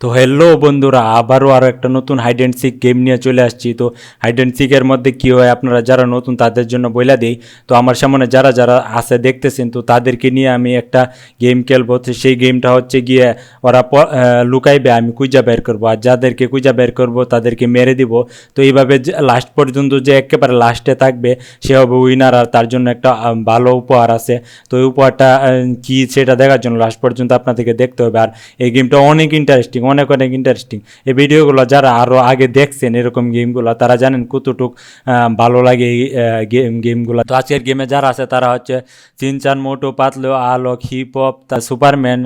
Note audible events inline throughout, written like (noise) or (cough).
তো হ্যালো বন্ধুরা, আবারও আরও একটা নতুন হাইড অ্যান্ড সিক গেম নিয়ে চলে আসছি। তো হাইড অ্যান্ড সিকের মধ্যে কী হয়, আপনারা যারা নতুন তাদের জন্য বইলা দিই। তো আমার সামনে যারা যারা আছে দেখতেছেন, তো তাদেরকে নিয়ে আমি একটা গেম খেলব। তো সেই গেমটা হচ্ছে গিয়ে ওরা লুকাইবে, আমি কুইজা বের করব। আর যাদেরকে কুইজা বের করব, তাদেরকে মেরে দিব। তো এইভাবে লাস্ট পর্যন্ত যে একেবারে লাস্টে থাকবে, সে হবে উইনার আর তার জন্য একটা ভালো উপহার আছে। তো এই উপহারটা কী সেটা দেখার জন্য লাস্ট পর্যন্ত আপনাদেরকে দেখতে হবে। আর এই গেমটা অনেক ইন্টারেস্টিং অনেক অনেক ইন্টারেস্টিং এই ভিডিওগুলো যারা আরও আগে দেখছেন এরকম গেমগুলো তারা জানেন কতটুক ভালো লাগে এই গেম গেমগুলো তো আজকের গেমে যারা আছে, তারা হচ্ছে চিনচান মোটো, পাতলো, আলোক হিপ হপ তা সুপারম্যান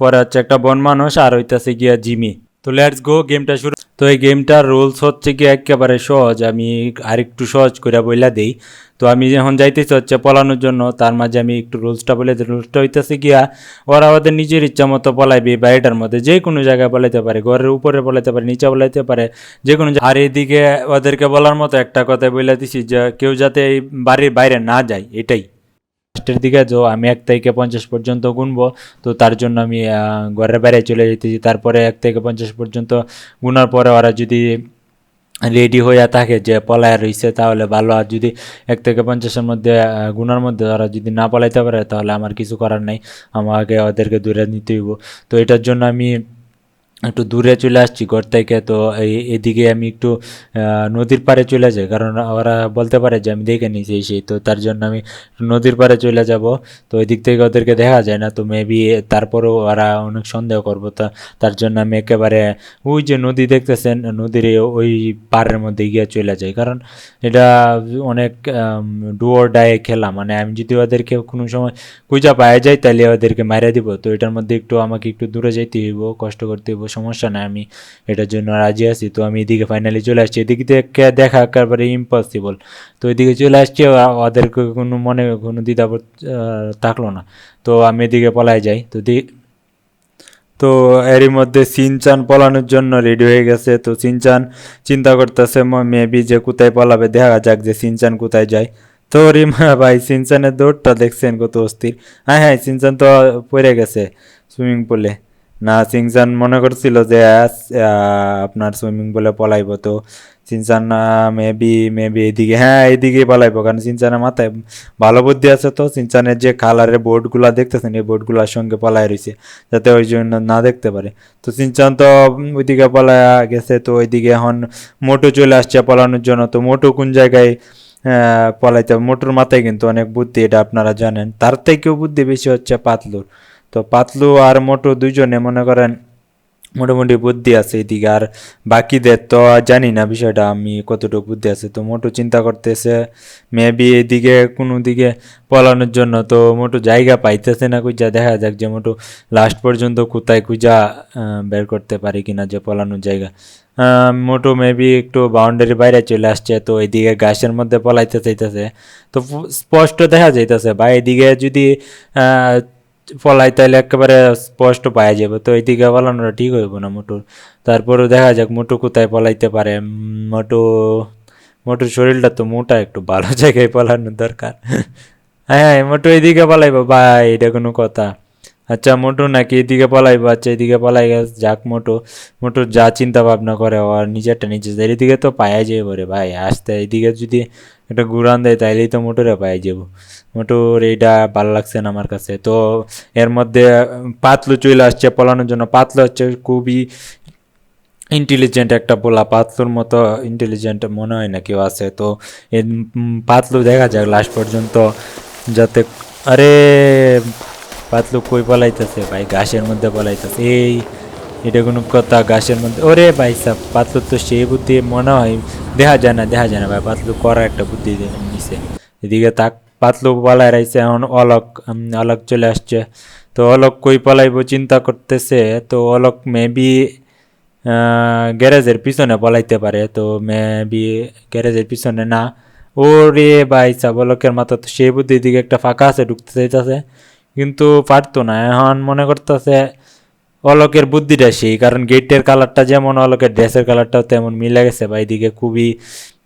পরে হচ্ছে একটা বন মানুষ, আর হইতাছে গিয়া জিমি। তো লেটস গো গেমটা শুরু। তো এই গেমটার রুলস হচ্ছে কি একেবারে সহজ, আমি আরেকটু সহজ করে বইলা দেই। তো আমি যখন যাইতেছি হচ্ছে পলানোর জন্য, তার মাঝে আমি একটু রুলসটা বলে রুলসটা হইতেছে গিয়া, ওরা ওদের নিজের ইচ্ছা মতো পলাইবে, বাড়িটার মধ্যে যে কোনো জায়গায় বলাইতে পারে, ঘরের উপরে বলাইতে পারে, নিচে বলাইতে পারে, যে কোনো। আর এইদিকে ওদেরকে বলার মতো একটা কথা বলে দিছি যে, কেউ যাতে এই বাড়ির বাইরে না যায়, এটাই। লাস্টের দিকে তো আমি এক থেকে পঞ্চাশ পর্যন্ত গুনবো, তো তার জন্য আমি ঘরের বাইরে চলে যেতেছি তারপরে এক থেকে পঞ্চাশ পর্যন্ত গুনার পরে ওরা যদি রেডি হয়ে থাকে যে পলায় রয়েছে তাহলে ভালো। আর যদি এক থেকে পঞ্চাশের মধ্যে গুণার মধ্যে ওরা যদি না পলাইতে পারে, তাহলে আমার কিছু করার নেই। আমাকে ওদেরকে দূরে নিতে হইব। তো এটার জন্য আমি একটু দূরে চলে আসছি ঘর থেকে তো এই এদিকে আমি একটু নদীর পাড়ে চলে যাই। কারণ ওরা বলতে পারে যে আমি দেখে নিয়েছি সেই, তো তার জন্য আমি নদীর পাড়ে চলে যাব। তো ওই দিক থেকে ওদেরকে দেখা যায় না, তো মেবি তারপরেও ওরা অনেক সন্দেহ করব। তা তার জন্য আমি একেবারে ওই যে নদী দেখতেছেন, নদীর ওই পাড়ের মধ্যে গিয়ে চলে যাই। কারণ এটা অনেক ডুয়োর ডায়ে খেলা। মানে আমি যদি ওদেরকে কোনো সময় কুইজা পায়ে যাই তাহলে ওদেরকে মারিয়ে দিব। তো এটার মধ্যে একটু আমাকে একটু দূরে যাইতে হইব, কষ্ট করতে হইব। সমস্যা নাই, আমি এটার জন্য রাজি আছি। তো আমি এদিকে ফাইনালি চলে আসছি। এদিক থেকে দেখা একেবারে ইম্পসিবল তো এদিকে চলে আসছি ওদেরকে কোনো মনে, কোনো দ্বিধাবোধ থাকল না। তো আমি এদিকে পলায় যাই। তো তো এরই মধ্যে সিনচান পলানোর জন্য রেডি হয়ে গেছে। তো সিনচান চিন্তা করতেছে মেবি যে কোথায় পলাবে, দেখা যাক যে সিনচান কোথায় যায়। তো রিমা ভাই, সিনচানের দৌড়টা দেখছেন কত অস্থির। হ্যাঁ হ্যাঁ সিনচান তো পড়ে গেছে সুইমিং পুলে না সিনচান মনে করছিল যে আপনার সুইমিং পুলে পলাইব, তো সিনচান মেবি মেবি এইদিকে হ্যাঁ এইদিকে পলাইব, কারণ সিনচানের মাথায় ভালো বুদ্ধি আছে তো। সিনচানের যে কালারের বোর্ডগুলা দেখতেছেন, এই বোর্ডগুলোর সঙ্গে পলায় রয়েছে যাতে ওই জন্য না দেখতে পারে। তো সিনচান তো ওইদিকে পলায়া গেছে, তো ওইদিকে এখন মোটো চলে আসছে পালানোর জন্য। তো মোটো কোন জায়গায় পলাইতে? মোটুর মাথায় কিন্তু অনেক বুদ্ধি, এটা আপনারা জানেন। তার থেকেও বুদ্ধি বেশি হচ্ছে পাতলুর। তো পাতলু আর মোটু দুইজনে মনে করেন মোটামুটি বুদ্ধি আছে এদিকে। আর বাকিদের তো জানি না বিষয়টা আমি কতটুকু বুদ্ধি আছে। তো মোটু চিন্তা করতেছে মেবি এদিকে কোনো দিকে পলানোর জন্য তো মোটু জায়গা পাইতেছে না কুইজা দেখা যাক যে মোটু লাস্ট পর্যন্ত কোথায় আহ, বের করতে পারে কিনা যে পলানোর জায়গা। মোটু মেবি একটু বাউন্ডারি বাইরে চলে আসছে তো এদিকে গাছের মধ্যে পলাইতে চাইতেছে। তো স্পষ্ট দেখা যাইতেছে বা এদিকে যদি পলাই তাইলে একেবারে স্পষ্ট পাওয়া যাবে তো এইদিকে পলানোটা ঠিক হইব না মোটর। তারপরেও দেখা যাক মোটু কোথায় পলাইতে পারে। মোটু, মোটুর শরীরটা তো মোটা একটু ভালো (laughs) জায়গায় পলানোর দরকার। (laughs) হ্যাঁ হ্যাঁ মোটু এইদিকে পলাইবো। ভাই, এটা কোনো কথা। আচ্ছা মোটু নাকি এদিকে পলাইবো? আচ্ছা এদিকে পলাই গেছে। যাক, মোটু মোটু যা চিন্তা ভাবনা করে আর নিজেরটা নিজে যায়। এদিকে তো পায়া যাবে রে ভাই। আসতে এদিকে যদি একটা ঘুরান দেয়, তাইলেই তো মোটরে পায়ে যাব মোটর এইটা ভালো লাগছে না আমার কাছে। তো এর মধ্যে পাতলু চলে আসছে পলানোর জন্য। পাতলু হচ্ছে খুবই ইন্টেলিজেন্ট একটা পোলা। পাতলুর মতো ইন্টেলিজেন্ট মনে হয় না কেউ আছে। তো পাতলু দেখা যাক লাস্ট পর্যন্ত যাতে, আরে, পাতলু কই পলাইতেছে ভাই? ঘাসের মধ্যে পলাইতেছে। এই, এটা কোনো কথা, ঘাসের মধ্যে, ওরে ভাই সাহ পাতলু তো সেই বুদ্ধি মনে হয়, দেখা যায় না, দেখা যায় না ভাই। পাতলু করা একটা বুদ্ধি নিছে। এদিকে তাক পাতলু পালাই রাইছে এখন অলক অলক চলে আসছে। তো অলক কই পলাইবো চিন্তা করতেছে, তো অলক মেবি গ্যারেজের পিছনে পলাইতে পারে, তো মেবি গ্যারেজের পিছনে না। ওরে ভাই সাবলকের মাথা তো সেই বুদ্ধির দিকে একটা ফাঁকা আছে, ঢুকতে চাইতেছে। কিন্তু পারতো না, এখন মনে করতেছে অলকের বুদ্ধিটা সেই, কারণ গেটের কালারটা যেমন, অলকের ড্রেসের কালারটাও তেমন মিলে গেছে বা এইদিকে খুবই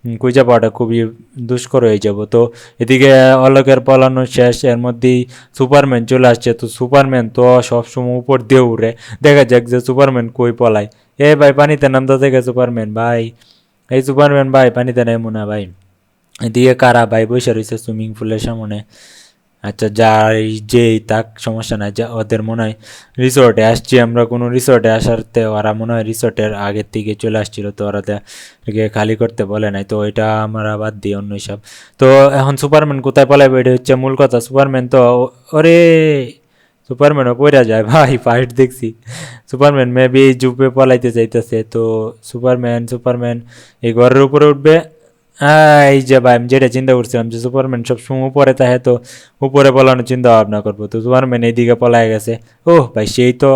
খুঁজে পাওয়াটা খুবই দুষ্কর হয়ে যাব। তো এদিকে অলোকের পালানো শেষ, এর মধ্যেই সুপারম্যান চলে আসছে। তো সুপারম্যান তো সবসময় উপর দিয়ে উড়ে। দেখা যাক যে সুপারম্যান কই পলায়। এ ভাই, পানিতে নামতে থেকে সুপারম্যান, ভাই। এই সুপারম্যান, ভাই, পানিতে নেমো না, ভাই। এদিকে কারা, ভাই, বসে রয়েছে সুইমিং পুলের সামনে। আচ্ছা যাই, যেই তাক সমস্যা নাই, যা ওদের মনে হয় রিসোর্টে আসছি আমরা। কোনো রিসোর্টে আসারতে ওরা মনে হয় রিসোর্টের আগের থেকে চলে আসছিল, তো ওরা খালি করতে বলে নাই। তো এটা আমরা বাদ দিই অন্য সব। তো এখন সুপারম্যান কোথায় পালাইবে এটা হচ্ছে মূল কথা। সুপারম্যান তো ওরে সুপারম্যানও পড়া যায়, ভাই ফাইট দেখছি। সুপারম্যান মেবি জুপে পলাইতে চাইতেছে, তো সুপারম্যান সুপারম্যান এই ঘরের উপরে উঠবে। এই যে ভাই, আমি যেটা চিন্তা করছিলাম যে সুপারম্যান সবসময় উপরে তাহে তো উপরে পলানোর চিন্তা ভাবনা করব। তো সুপারম্যান এইদিকে পলায় গেছে। ওহ ভাই, সেই তো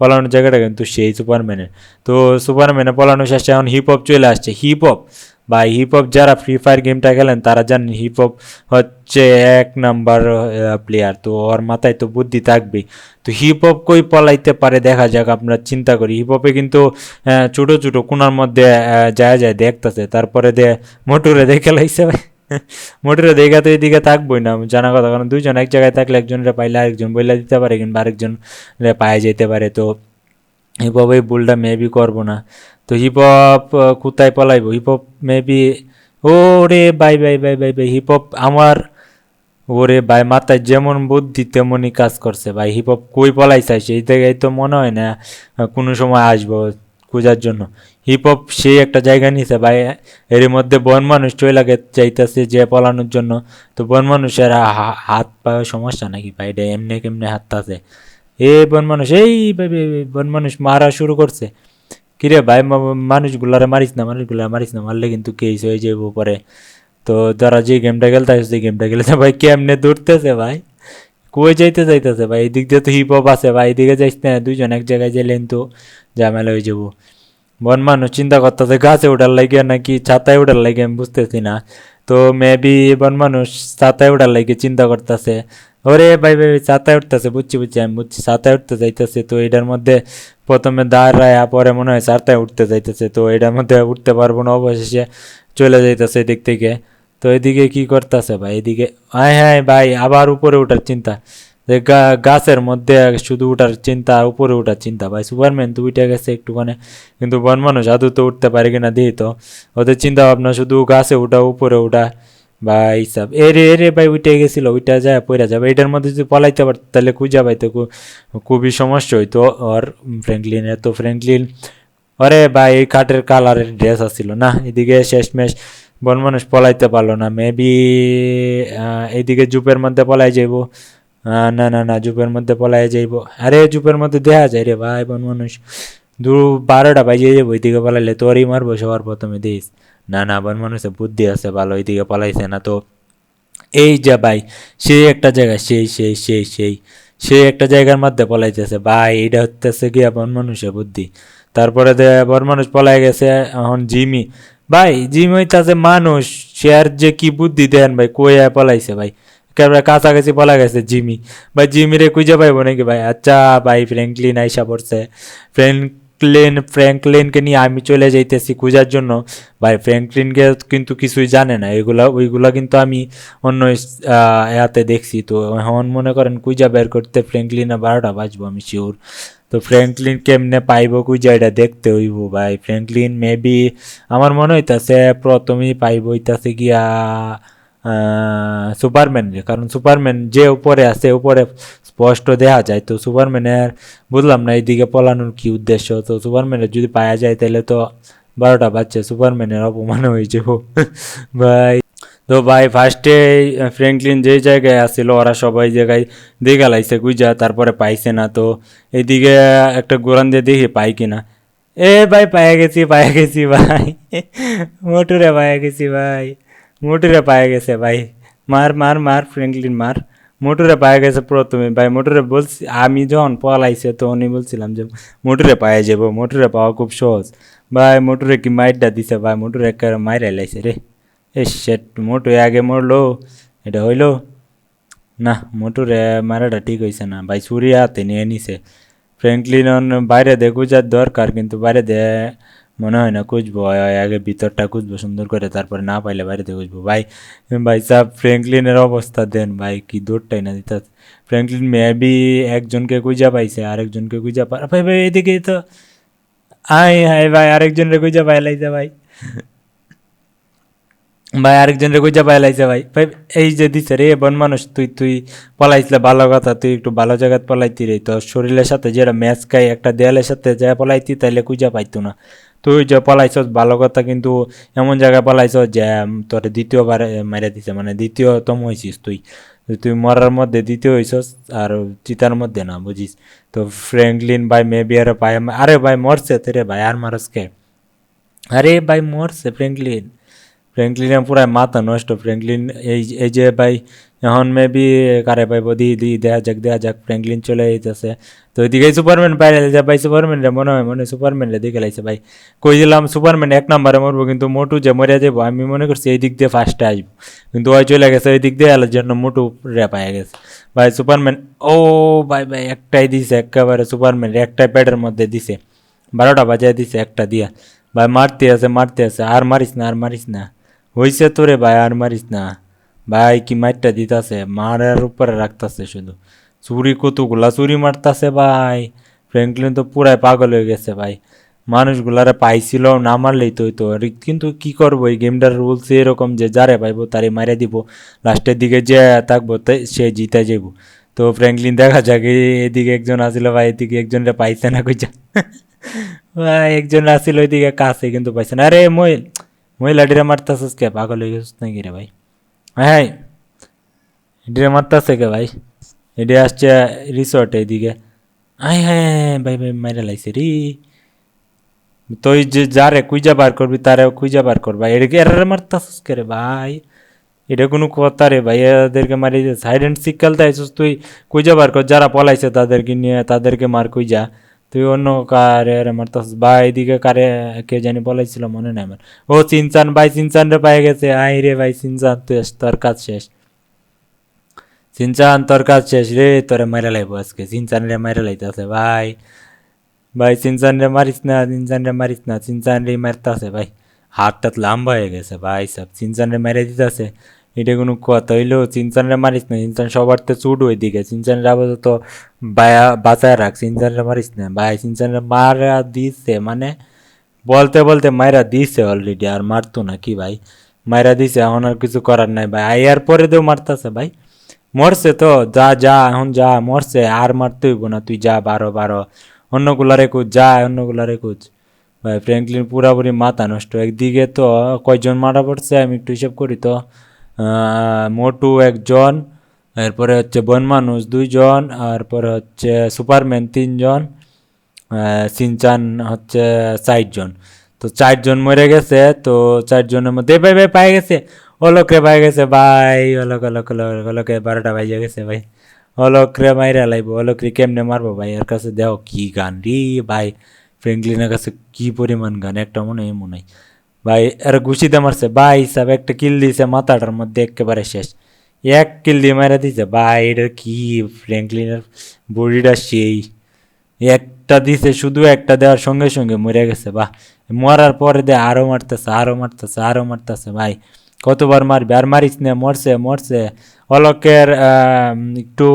পলানোর জায়গাটা কিন্তু সেই সুপারম্যানের তো সুপারম্যানে পলানো শেষে এখন হিপ হপ চলে আসছে। হিপ হপ বা হিপ হপ যারা ফ্রি ফায়ার গেমটা খেলেন, তারা জানেন হিপ হপ হচ্ছে এক নাম্বার প্লেয়ার তো ওর মাথায় তো বুদ্ধি থাকবেই। তো হিপ হপ কই পলাইতে পারে দেখা যাক আপনারা চিন্তা করি। হিপ হপে কিন্তু ছোট ছোট কোনার মধ্যে যায় যায় দেখতেছে। তারপরে দে, মোটরে দেখে লাইছে (laughs) মোটরে দেখা তো এদিকে থাকবোই না। জানা কথা, কারণ দুইজন এক জায়গায় থাকলে একজনের পাইলে আরেকজন বইলা দিতে পারে, কিংবা আরেকজন পায়ে যেতে পারে। তো হিপ হপ এই ভুলটা মেবি করব না। তো হিপ হপ কোথায় পলাইবো? হিপ হপ মেবি ও রে bye bye bye bye bye hip hop আমার, ওরে ভাই মাথায় যেমন বুদ্ধি তেমনই কাজ করছে ভাই। হিপ হপ কই পলাই চাইছে এই জায়গায় তো মনে হয় না কোনো সময় আসব খোঁজার জন্য। হিপ হপ সেই একটা জায়গা নিছে ভাই, এর মধ্যে বন মানুষ চলে চাইতেছে যে পলানোর জন্য। তো বন মানুষের হাত পায়ে সমস্যা নাকি ভাই? এটা এমনি কেমনে হাত আছে এ বন মানুষ, এই বন মানুষ মারা শুরু করছে। কিরে ভাই মানুষগুলারে মারিস না, মানুষগুলারে মারিস না, মারলে কিন্তু কেস হয়ে যাব পরে। তো যারা যে গেমটা খেলতে আসছে সেই গেমটা খেলতে ভাই কেমনে দৌড়তেছে ভাই? কই যাইতে যাইতেছে ভাই? এদিক দিয়ে তো হিপ হপ আছে ভাই, এদিকে যাইস না, দুইজন এক জায়গায় গেলেন তো ঝামেলা হয়ে যাব বন মানুষ চিন্তা করতেছে, গাছে ওঠার লাগে নাকি ছাতায় ওঠার লাগে আমি বুঝতেছি না। তো মেবি বন মানুষ ছাতায় ওঠার লাগে চিন্তা করতেছে ওরে ভাই ভাই ছাতায় উঠতেছে, বুঝছি বুঝছি, আমি বুঝছি। ছাতায় উঠতে যাইতেছে, তো এটার মধ্যে প্রথমে দাঁড়ায় পরে মনে হয় ছাতায় উঠতে যাইতেছে, তো এটার মধ্যে উঠতে পারব না, অবশেষে চলে যাইতেছে এদিক থেকে। তো এদিকে কি করতেছে ভাই, এদিকে হ্যাঁ হ্যাঁ ভাই, আবার উপরে ওঠার চিন্তা। যে গাছের মধ্যে শুধু উঠার চিন্তা উপরে ওঠার চিন্তা। ভাই, সুপারম্যান উঠে গেছে একটুখানে, কিন্তু বন মানুষ আদৌ তো উঠতে পারে কিনা দিই তো। ওদের চিন্তা ভাবনা শুধু গাছে উঠা, উপরে উঠা। বা সাব, এ রে এ রে ভাই উঠে গেছিল ওইটা যায় পড়ে যাবে। এটার মধ্যে যদি পলাইতে পারত তাহলে খুঁজা পাইতো খু- খুবই সমস্যা হইতো। আর ফ্র্যাঙ্কলিনের তো ফ্র্যাঙ্কলিন আরে ভাই, এই কাঠের কালারের ড্রেস আসছিল না, এদিকে শেষমেশ বন মানুষ পলাইতে পারল না। মেবি এইদিকে জুপের মধ্যে পলাই যাইব। না না না, জুপের মধ্যে পলাই যাইব। আরে, জুপের মধ্যে দেখা যায় রে ভাই, বন মানুষ। দু বারোটা বাজিয়ে যাব ওইদিকে পালাইলে তোরই মারবো সবার প্রথমে দিস না না মানুষের বুদ্ধি আছে, ভালো ওইদিকে পালাইছে না, তো এই যে ভাই, সেই একটা জায়গা সেই সেই সেই সেই সেই একটা জায়গার মধ্যে পলাইতেছে। ভাই এটা হচ্ছে কি বন মানুষের বুদ্ধি। তারপরে বন মানুষ পলাই গেছে, এখন জিমি। ভাই, জিমি হইতাছে মানুষ, সে আর যে কি বুদ্ধি দেন ভাই, কই আয় পলাইছে ভাই? একেবারে কাছাকাছি পলা গেছে জিমি। ভাই জিমি রে খুঁজে পাইবো নাকি ভাই? আচ্ছা ভাই, ফ্র্যাঙ্কলিন আইসা পড়ছে। ফ্র্যাঙ্কলিন ফ্র্যাঙ্কলিনকে নিয়ে আমি চলে যাইতেছি খোঁজার জন্য। ভাই ফ্র্যাঙ্কলিনকে কিন্তু কিছুই জানে না। এগুলা, ওইগুলা কিন্তু আমি অন্য ইয়াতে দেখছি। তো এখন মনে করেন কুইজা বের করতে ফ্র্যাঙ্কলিনে বারোটা বাজবো আমি শিওর তো ফ্র্যাঙ্কলিন কেমনে পাইব কুইজা এটা দেখতে হইব ভাই। ফ্র্যাঙ্কলিন মেবি আমার মনে হইতাছে প্রথমেই পাইব, হইতাছে গিয়া সুপারম্যান রে কারণ সুপারম্যান যে উপরে আছে, উপরে স্পষ্ট দেখা যায়, তো সুপারম্যানের বুঝলাম না এইদিকে পলানোর কি উদ্দেশ্য। তো সুপারম্যানের যদি পাওয়া যায়, তাহলে তো বারোটা বাচ্চা সুপারম্যানের অপমান হয়ে যাব। (laughs) ভাই, তো ভাই ফার্স্টে ফ্র্যাঙ্কলিন যে জায়গায় আসছিল ওরা সবাই জায়গায় দেখে লাইছে গুইজা তারপরে পাইছে না, তো এইদিকে একটা গোরান দিয়ে দেখি পাই কিনা। এ ভাই, পায়ে গেছি পায়ে গেছি, ভাই। (laughs) মোটরে পায়ে গেছি, ভাই। মোটরে পায়ে গেছে, ভাই। মার মার মার, ফ্র্যাঙ্কলিন, মার। মোটরে পায়ে গেছে প্রথমে ভাই, মোটরে বলছি, আমি যখন পলাইছে তখনই বলছিলাম যে মোটরে পায়ে যাব, মোটরে পাওয়া খুব সহজ। ভাই, মোটরে কি মাইরটা দিছে? ভাই, মোটরে একেবারে মাইরে লাইছে রে। এ শেট, মোটু আগে মরলো, এটা হইল। না, মোটুরে মারাটা ঠিক হয়েছে না। ভাই সুরি হাতে নিয়ে নিছে। ফ্র্যাঙ্কলিন বাইরে দে গুজার দরকার, কিন্তু বাইরে দে মনে হয় না, খুঁজবো। আগে ভিতরটা খুঁজবো, সুন্দর করে, তারপরে না পাইলে বাইরেতে খুঁজবো। ভাই ভাই সাহ, ফ্র্যাঙ্কলিনের অবস্থা দেন, ভাই, কি দৌড়টাই না দিতে ফ্র্যাঙ্কলিন মেবি একজনকে খুঁজা পাইছে, আরেকজনকে খুঁজা পা ভাই ভাই, এদিকে তো আয় হায় ভাই আরেকজনকে খুঁজা পাইলাইছে, ভাই। ভাই, আরেকজনের কইজা পাইলাইছে ভাই। ভাই, এই যে দিছে রে বন মানুষ, তুই তুই পলাইছিলে ভালো কথা, তুই একটু ভালো জায়গাত পলাইতি রে। তোর শরীরের সাথে যেটা ম্যাচ খাই, একটা দেয়ালের সাথে যা পলাইতি, তাইলে কুইজা পাইতো না। তুই যে পলাইছস, ভালো কথা, কিন্তু এমন জায়গায় পলাইছস যে তোর দ্বিতীয়বার মারা দিছে মানে দ্বিতীয়তম হয়েছিস তুই। তুই মরার মধ্যে দ্বিতীয় হয়েছস আর চিতার মধ্যে না, বুঝিস? তো ফ্র্যাঙ্কলিন ভাই মেবি আরে ভাই আরে ভাই, মরছে, তোরে ভাই, আর মারস কে? আরে ভাই, মরছে ফ্র্যাঙ্কলিন। ফ্র্যাঙ্কলিনের পুরা মাথা নষ্ট ফ্র্যাঙ্কলিন এই এই যে ভাই, এখন মেবি কারে পাইব, দি দি, দেয়া যাক দেয়া যাক ফ্র্যাঙ্কলিন চলে যেতেছে তো ওইদিকে সুপারম্যান বাইরে যা ভাই সুপারম্যান রে মনে হয়, মনে সুপারম্যান রে দিকে লাইছে, ভাই। কই দিলাম, সুপারম্যান এক নাম্বারে মরবো, কিন্তু মোটু যে মরে যাব আমি মনে করছি এই দিক দিয়ে ফার্স্টে আসব কিন্তু ওই চলে গেছে ওই দিক দিয়ে আলার জন্য মোটু রে পায়ে গেছে। ভাই, সুপারম্যান, ও ভাই ভাই, একটাই দিছে, একেবারে সুপারম্যান একটাই প্যাডের মধ্যে দিছে। বারোটা বাজায় দিছে, একটা দিয়া। ভাই, মারতে আছে মারতে আছে, আর মারিস না, আর মারিস না। হইছে তোরে ভাই, আর মারিস না। ভাই, কি মাইটটা দিতাছে? মারার উপরে রাখতাছে শুধু। চুরি কতগুলা চুরি মারতাছে ভাই। ফ্র্যাঙ্কলিন তো পুরাই পাগল হয়ে গেছে ভাই। মানুষগুলারে পাইছিল, না মারলেই তো আর কিন্তু কি করব? এই গেমটার রুলস এরকম যে যারে পাইবো তারে মারে দিব। লাস্টের দিকে যে থাকব সে জিতে যাব। তো ফ্র্যাঙ্কলিন দেখা যাক এদিকে একজন আসিল ভাই, এদিকে একজনরে পাইছে না কইছা? (laughs) ভাই, একজন আসিল ওইদিকে কাছে কিন্তু পাইছে না। আরে, মই মহিলাটিরে মারতাছিস কে? পাগল হয়ে গেছিস নাকি রে ভাই? হ্যাঁ এটিরে মারতাছে কে ভাই? এটি আসছে রিসর্ট এদিকে। আয় হ্যাঁ ভাই ভাই, মাইরা লাইছে রে। তুই যে যারে কুইজা বার করবি তারে কুইজা বার করবা এটাকে এরারে মারতাছিস কে রে ভাই? এটা কোনো কথা রে ভাই, এদেরকে মারি সাইড অ্যান্ড সিক খেলতে আইসিস তুই। কুইজা বার কর, যারা পলাইছে তাদেরকে নিয়ে, তাদেরকে মার কুইজা তুই অন্য কারে আরে মারতাছিস ভাই এদিকে কারে কে জানি বলাইছিল, মনে নাই আমার। ও চিনচান ভাই চিনচান রে পাই গেছে। আই রে ভাই চিনচান তুই তোর কাজ শেষ। চিনচান তোর কাজ শেষ রে, তোরে মারা লাইব আজকে। চিনচান রে মারা লাইতেছে, ভাই। ভাই চিনচান রে মারিস না চিনচান রে মারিস না চিনচান রে মারতাছে, ভাই। হাতটা লম্বা হয়ে গেছে, ভাই সব চিনচান রে মেরে দিতেছে। এটা কোনো কথা। হইলেও চিনচান রে মারিস না চিনচান সবার তো চুট ওই দিকে চিনচান রে আপাতত বায়া, বাঁচায় রাখ চিনচান রে মারিস না। ভাই চিনচান রে মারা দিছে মানে বলতে বলতে মাইরা দিছে অলরেডি আর মারতো না কি ভাই? মাইরা দিছে, এখন আর কিছু করার নাই ভাই। আইয়ার পরে দেও মারতাছে ভাই। মরছে তো, যা যা, এখন যা, মরছে, আর মারতে হইব না। তুই যা, বারো বারো। অন্যগুলারে কুচ যা, অন্যগুলারে কুচ ভাই, ফ্র্যাঙ্কলিন পুরাপুরি মাথা নষ্ট। একদিকে তো কয়জন মারা পড়ছে, আমি একটু হিসাব করি তো। মোটু একজন, এরপরে হচ্ছে বন মানুষ দুইজন, তারপরে হচ্ছে সুপারম্যান তিনজন সিনচান হচ্ছে চারজন। তো চারজন মরে গেছে, তো চারজনের মধ্যে ভাই ভাই পাই গেছে, অলোকরে পাই গেছে, ভাই, অলোক অলোক অলোক, অলোকে বারোটা বাজে গেছে, ভাই। অলোকরে মাইরা লাইব, অলোকরে কেমনে মারবো, ভাই? এর কাছে দেও কি গান রে, ভাই। ফ্রেঙ্কলিনের কাছে কি পরিমাণ গান, একটা মনে হয় মনে হয়। ভাই, এর গুছিতে মারছে। ভাই হিসাবে একটা কিল দিয়েছে, মাথাটার মধ্যে একেবারে শেষ। এক কিল দিয়ে মারা দিছে ভাই এটা কি ফ্র্যাঙ্কলিনের বডিটা সেই। একটা দিছে, শুধু একটা দেওয়ার সঙ্গে সঙ্গে মরে গেছে। বাহ, মরার পরে দে আরও মারতেছে আরও মারতেছে আরও মারতেছে। ভাই, কতবার মারবে? আর মারিস না, মরছে মরছে। অলোকের একটু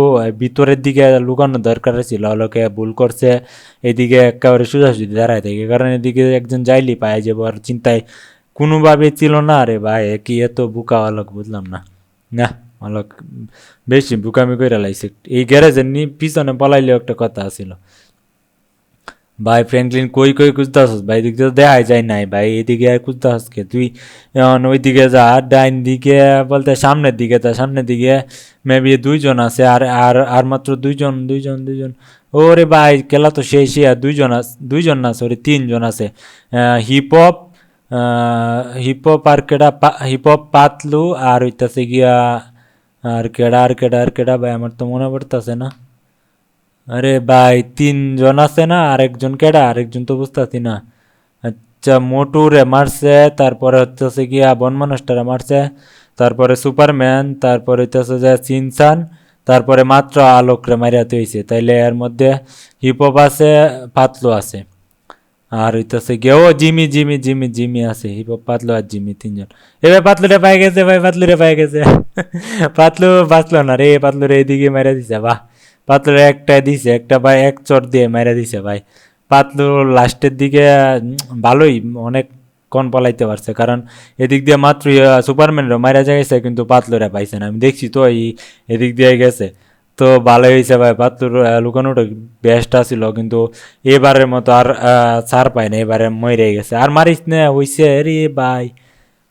ভিতরের দিকে লুকানো দরকার ছিল। অলোকে ভুল করছে, এদিকে একেবারে সোজাসুজি দাঁড়ায় থাকে। কারণ এদিকে একজন যাইলি পায় যে আর চিন্তায় কোনোভাবে ছিল না। আরে ভাই কি এত বুকা অলোক, বুঝলাম না। না, অলোক বেশি বুকামি করে লাইছে। এই গ্যারেজের নি পিছনে পলাইলেও একটা কথা ছিল ভাই ফ্র্যাঙ্কলিন কই কই খুঁজতেছস? ভাই, এদিক দিয়ে দেখাই যায় নাই। ভাই, এদিকে খুঁজতেছস কে তুই ওইদিকে যা ডাইন দিকে বলতে সামনের দিকে তা সামনের দিকে মেবি দুইজন আছে, আর আর আর মাত্র দুইজন দুইজন দুইজন। ওরে ভাই, খেলা তো সে আর দুইজন আছে, দুইজন না সরি তিনজন আছে। হিপ হপ হিপ হপ আর কেডা হিপ হপ পাতলু, আর হইতাছে গিয়া, আর কেডা আর কেডা আর কেডা, ভাই, আমার তো মনে পড়তাছে না। আরে ভাই, তিনজন আছে না? আরেকজন কেডা? আরেকজন তো বুঝতে বুঝতেছি না। আচ্ছা মোটুরে মারছে, তারপরে হচ্ছে গিয়া বন মানুষটারে মারছে, তারপরে সুপারম্যান, তারপরে হচ্ছে যে চিনসান, তারপরে মাত্র আলোকরে মারিয়াতে হয়েছে তাইলে এর মধ্যে হিপহপ আছে, পাতলো আছে। আর হইতেছে গিয়ে, ও জিমি জিমি জিমি জিমি আছে। হিপ হপ পাতলু আর জিমি তিনজন। এবার পাতলুরে পাই গেছে, ভাই পাতলুরে পাই গেছে। (laughs) পাতলু বাঁচলো না রে পাতলুরে এইদিকে মেরে দিছে, বাহ। পাতলুরে একটা দিছে, একটা ভাই এক চট দিয়ে মেরে দিছে ভাই। পাতলু লাস্টের দিকে ভালোই অনেক কন পালাইতে পারছে, কারণ এদিক দিয়ে মাত্র সুপারম্যানেরও মারা গেছে কিন্তু পাতলুরে পাইছে না। আমি দেখছি তো এই এদিক দিয়ে গেছে। তো ভালো হয়েছে ভাই, পাতলুর লুকানোটা বেস্ট আসিল কিন্তু এবারের মতো আর ছাড় পায় না, এবারে মরে গেছে। আর মারিস না, হইছে রে ভাই।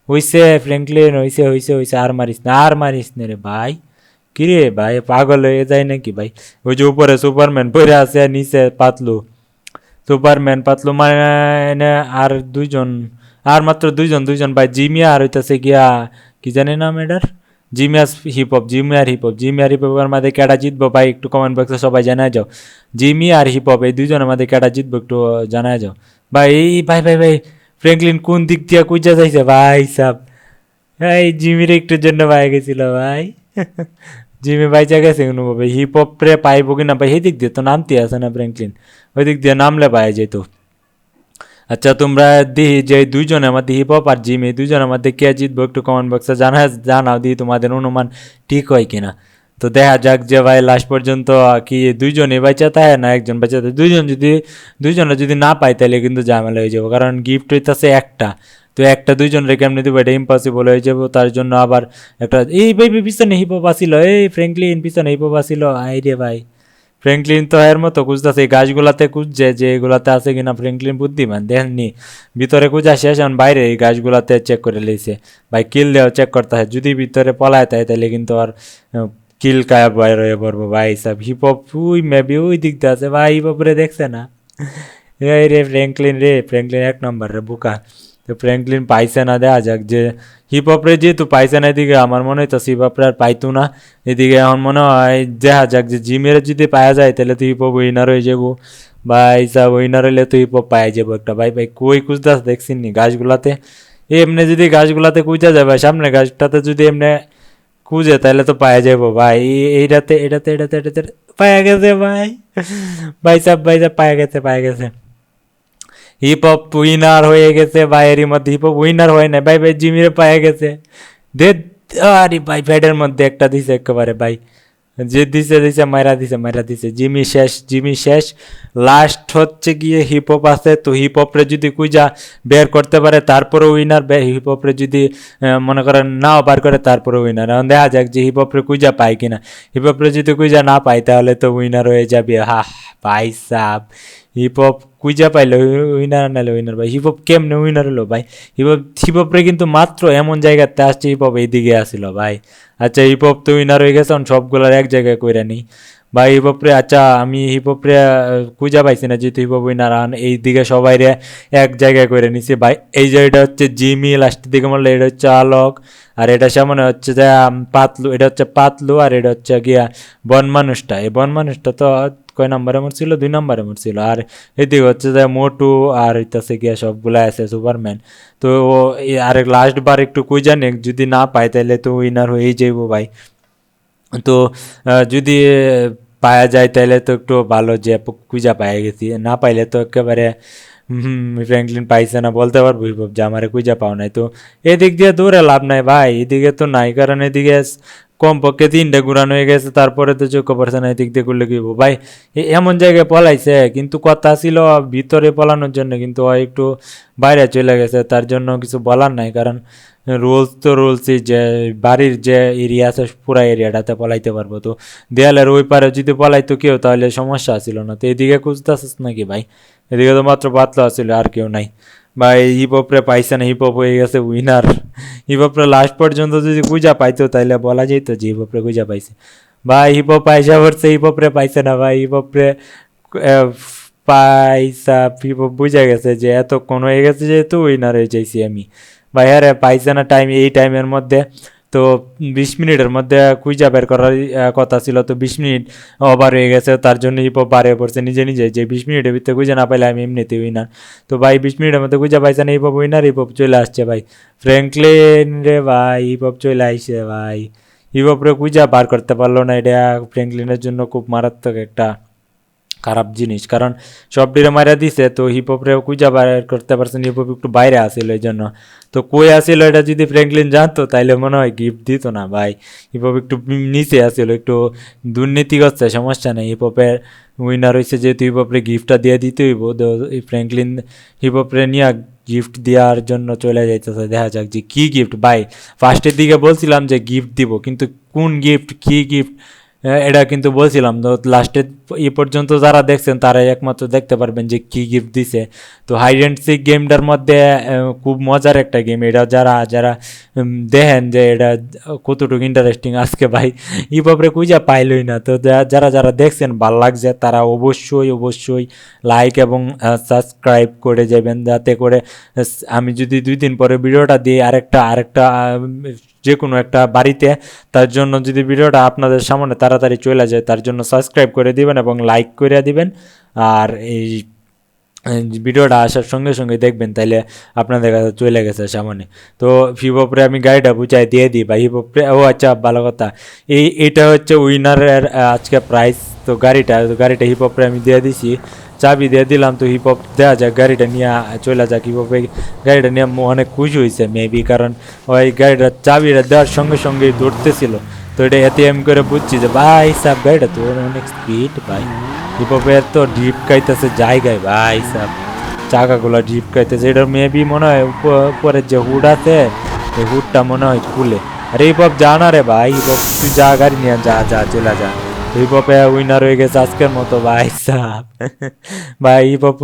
হইছে ফ্র্যাঙ্কলিন হইছে হইছে হইছে, আর মারিস না, আর মারিস না রে ভাই। কি রে ভাই, পাগল হয়ে যায় নাকি ভাই? ওই যে উপরে সুপারম্যান পরে আছে আর নিচে পাতলু। সুপারম্যান পাতলু মানে আর দুইজন, আর মাত্র দুইজন দুইজন ভাই, জিমিয়া আর হইতাছে গিয়া, কি জানি নাম এটার? জিমিয়াস হিপ হপ জিমিয়ার হিপ হপ জিমিয়ার হিপ হপের কেটা জিতবো ভাই একটু কমেন্ট বক্সে সবাই জানায় যাও। জিমি আর হিপ হপ এই দুইজনের মধ্যে কেটা জিতবো একটু জানায় যাও। ভাই, এই ভাই ভাই ভাই ফ্র্যাঙ্কলিন কোন দিক দিয়ে কুইজা যাইছে ভাই সাব? এই জিমির একটু জন্য ভাই গেছিল ভাই। জিমি বাইচা গেছে কোনো ভাবে হিপ হপ রে পাইবো কিনা ভাই সেই দিক দিয়ে তো নামতে আছে না ফ্র্যাঙ্কলিন ওই দিক দিয়ে নামলে পাই যেত আচ্ছা তোমরা দিহি যে দুইজনের মধ্যে হিপ হপ আর জিম এই দুইজনের মধ্যে কে জিতবো একটু কমেন্ট বক্সে জানা জানাও দিই তোমাদের অনুমান ঠিক হয় কিনা তো দেখা যাক যে ভাই লাস্ট পর্যন্ত কি দুইজনই বাঁচা থাকে না একজন বাঁচা থাকে দুইজন যদি দুইজনে যদি না পাই তাহলে কিন্তু ঝামেলা হয়ে যাব। কারণ গিফট হইতেছে একটা। তো একটা দুইজনের কেমনি দিব, এটা ইম্পসিবল হয়ে যাব, তার জন্য আবার একটা, এই ভাই পিছনে হিপ হপ আসিল, এই ফ্র্যাঙ্কলিন পিছনে হিপ হপ আসিল আই রে ভাই। ফ্র্যাঙ্কলিন তো এর মতো খুঁজতেছে, এই গাছগুলাতে খুঁজছে যে এগুলাতে আছে কিনা ফ্র্যাঙ্কলিন বুদ্ধিমান, দেখেননি? ভিতরে খুঁজা শেষ, এখন বাইরে এই গাছগুলাতে চেক করে লইছে ভাই কিল দেওয়া চেক করতে হয়, যদি ভিতরে পলায় তাই তাহলে কিন্তু আর কিল কায়া বাইর হয়ে পড়ব। ভাই সব হিপ হপ ওই মেবি ওই দিক দিয়ে আছে, ভাই হিপ রে দেখছে না। এই রে ফ্র্যাঙ্কলিন রে ফ্র্যাঙ্কলিন এক নম্বর রে বুকা। তো ফ্র্যাঙ্কলিন পাইছে না দেয়া যাক, যে হিপ হপরে যেহেতু পাইছে না এদিকে, আমার মনে হইতো হিপ হপরে আর পাইতো না। এদিকে এখন মনে হয় দেখা যাক, যে জিমের যদি পাওয়া যায়, তাহলে তো হিপ হপ উইনার হয়ে যাব। ভাই সব উইনার হইলে তো হিপ হপ পাওয়া যাব একটা। ভাই ভাই, কই খুঁজতে দেখছি নি গাছগুলাতে? এমনি যদি গাছগুলাতে খুঁজা যাবে সামনে গাছটাতে যদি এমনি খুঁজে, তাহলে তো পাওয়া যাব। ভাই, এইটাতে, এটাতে এটাতে এটাতে পাওয়া গেছে, ভাই। ভাই সাহ ভাই সাহ পাওয়া গেছে পাওয়া গেছে। হিপ হপ উইনার হয়ে গেছে ভাই, এরই মধ্যে হিপ হপ উইনার হয় না ভাই ভাই, জিমিরে পায়ে গেছে। দে, আরে ভাই ফ্যাটের মধ্যে একটা দিছে একেবারে ভাই। যে দিছে দিছে, মাইরা দিছে মাইরা দিছে। জিমি শেষ জিমি শেষ। লাস্ট হচ্ছে গিয়ে হিপ হপ আছে, তো হিপ হপরে যদি কুইজা বের করতে পারে তারপরে উইনার হিপ হপরে যদি মনে করেন নাও বার করে তারপরে উইনার এখন দেখা যাক যে হিপ হপরে কুইজা পায় কিনা। হিপ হপরে যদি কুইজা না পায়, তাহলে তো উইনার হয়ে যাবে। হা ভাই সাব। হিপ হপ কুইজা পাইলে উইনার নাইলে উইনার ভাই। হিপ হপ কেমনে উইনার হলো ভাই? হিপ হপ হিপ হপরে কিন্তু মাত্র এমন জায়গাতে আসছে হিপ হপ এইদিকে আসিল ভাই। আচ্ছা হিপ হপ তো উইনার হয়ে গেছে সবগুলার এক জায়গায় কইরা নি ভাই হিপ হপরে আচ্ছা আমি হিপ হপরে কুইজা পাইছি না, যেহেতু হিপ হপ উইনার আন এই দিকে সবাই রে এক জায়গায় করে নিছি ভাই। এই যে এটা হচ্ছে জিমি লাস্টের দিকে বললে এটা হচ্ছে আলোক, আর এটা সামনে হচ্ছে যে পাতলু, এটা হচ্ছে পাতলু, আর এটা হচ্ছে গিয়া বন মানুষটা এই বন মানুষটা তো কয় নাম্বারে ছিল? দুই নাম্বারে ছিল। আর এদিকে হচ্ছে যে মোটু আর হইতাছে গিয়া সবগুলা আছে সুপারম্যান। তো ও আরেক লাস্ট বার একটু কুই জানে, যদি না পায় তাহলে তো উইনার হয়েই যাইব ভাই। তো যদি পাওয়া যায় তাহলে তো একটু ভালো যে কুইজা খুঁজা গেছি। না পাইলে তো একেবারে ফ্র্যাঙ্কলিন পাইছে না বলতে পারব হিপ যে আমারে কুইজা পাও নাই তো এদিক দিয়ে দৌড়ে লাভ নাই ভাই, এদিকে তো নাই, কারণ এদিকে কম কমপক্ষে তিনটা ঘুরানো হয়ে গেছে, তারপরে তো চোখ পড়ছে না, এদিক দিয়ে করলে কি? ভাই এমন জায়গায় পলাইছে, কিন্তু কথা ছিল ভিতরে পলানোর জন্য, কিন্তু একটু বাইরে চলে গেছে, তার জন্য কিছু বলার নাই, কারণ রুলস তো রুলসই, যে বাড়ির যে এরিয়া আছে, পুরা এরিয়াটাতে পলাইতে পারব। তো দেয়ালের ওই পারে যদি পলাইতো কেউ, তাহলে সমস্যা ছিল না। তো এদিকে খুঁজতেছিস নাকি ভাই? এদিকে তো মাত্র পাতলা ছিল আর কেউ নাই। ভাই হিপ হপরে পাইছে না হিপ হপ হয়ে গেছে উইনার হিপ হপরে লাস্ট পর্যন্ত যদি পূজা পাইতো তাহলে বলা যেত যে হিপ হপরে পূজা পাইছে। ভাই হিপ পাইসা পড়ছে হিপ হপরে পাইছে না ভাই। হিপ হপরে পয়সা হিপ বুঝা গেছে যে এত এতক্ষণ হয়ে গেছে যেহেতু উইনার হয়ে যাইছি আমি। আরে পাইছে না টাইম এই টাইমের মধ্যে। তো বিশ মিনিটের মধ্যে কুইজা বের করার কথা ছিল। তো বিশ মিনিট ওভার হয়ে গেছে। তার জন্য হপ বার হয়ে পড়ছে। নিজে নিজে যে বিশ মিনিটের ভিতরে কুইজা না পাইলে আমি এমনিতে উইনার তো ভাই, বিশ মিনিটের মধ্যে কুইজা পাইছে না hip hop winner hip hop চলে আসছে ভাই। ফ্র্যাঙ্কলিন রে ভাই হিপ হপ চলে আসছে ভাই। হিপ হপ রে কুইজা বার করতে পারল না। এটা ফ্র্যাঙ্কলিনের জন্য খুব মারাত্মক একটা খারাপ জিনিস। কারণ সব ডিরে মারা দিছে, তো হিপহপরে কুইজা বাইর করতে পারছেন হিপহপ একটু বাইরে আসিল এই জন্য তো কই আসিল এটা যদি ফ্র্যাঙ্কলিন জানতো, তাইলে মনে হয় গিফট দিত না ভাই। হিপহপ একটু নিচে আসিল, একটু দুর্নীতি করছে সমস্যা নেই। হিপহপের উইনার হয়েছে যেহেতু হিপহপরে গিফটটা দিয়ে দিতে হইব, তো ফ্র্যাঙ্কলিন হিপহপরে নিয়ে গিফট দেওয়ার জন্য চলে যাইতেছে। দেখা যাক যে কী গিফট ভাই ফার্স্টের দিকে বলছিলাম যে গিফট দিব, কিন্তু কোন গিফট কী গিফট এটা কিন্তু বলছিলাম, তো লাস্টে এ পর্যন্ত যারা দেখছেন, তারাই একমাত্র দেখতে পারবেন যে কী গিফট দিছে। তো হাইড অ্যান্ড সিক গেমটার মধ্যে খুব মজার একটা গেম এটা যারা যারা দেখেন যে এটা কতটুকু ইন্টারেস্টিং আজকে ভাই ইপরে কুইজা পাইলই না। তো যারা যারা দেখছেন, ভালো লাগছে, তারা অবশ্যই অবশ্যই লাইক এবং সাবস্ক্রাইব করে যাবেন। যাতে করে আমি যদি দুই দিন পরে ভিডিওটা দিই, আরেকটা আরেকটা যে কোনো একটা বাড়িতে, তার জন্য যদি ভিডিওটা আপনাদের সামনে তাড়াতাড়ি চলে যায়, তার জন্য সাবস্ক্রাইব করে দিবেন এবং লাইক করে দিবেন। আর এই ভিডিওটা আসার সঙ্গে সঙ্গে দেখবেন, তাইলে আপনাদের কাছে চলে গেছে সামনে। তো হিপহপরে আমি গাড়িটা বুঝাই দিয়ে দিই বা হিপহপরে ও আচ্ছা ভালো কথা। এই, এটা হচ্ছে উইনারের আজকে প্রাইস তো গাড়িটা তো গাড়িটা হিপহপরে আমি দিয়ে দিছি। চাবি দিয়ে দিলাম, তো হিপহপ দেওয়া যাক, গাড়িটা নিয়ে চলে যাক। হিপহপে গাড়িটা নিয়ে অনেক খুশি হয়েছে মেবি কারণ ওই গাড়িটা চাবিটা দেওয়ার সঙ্গে সঙ্গেই দৌড়তেছিল তো এটা এতে আমি করে বুঝছি যে, ভাই সাহ গাড়িটা তো অনেক স্পিড ভাই। হিপহপে তো ডিপ খাইতেছে জায়গায়, ভাই সাহ চাকাগুলো ডিপ খাইতেছে। এটা মেবি মনে হয় উপরে যে হুড আছে এই হুডটা মনে হয় খুলে। আরে হিপহপ যা রে, ভাই হিপহপ তুই যা, গাড়ি নিয়ে যা যা, চলে যা। হিপহপে উইনার হয়ে গেছে আজকের মতো, ভাই সাহ ভাই হিপপ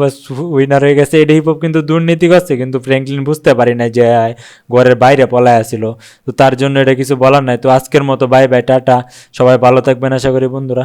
উইনার হয়ে গেছে। এটা হিপপ কিন্তু দুর্নীতি করছে, কিন্তু ফ্র্যাঙ্কলিন বুঝতে পারি না যে ঘরের বাইরে পলায় আসিল তো তার জন্য এটা কিছু বলার নাই। তো আজকের মতো বাই বাই টাটা। সবাই ভালো থাকবেন, আশা করি, বন্ধুরা।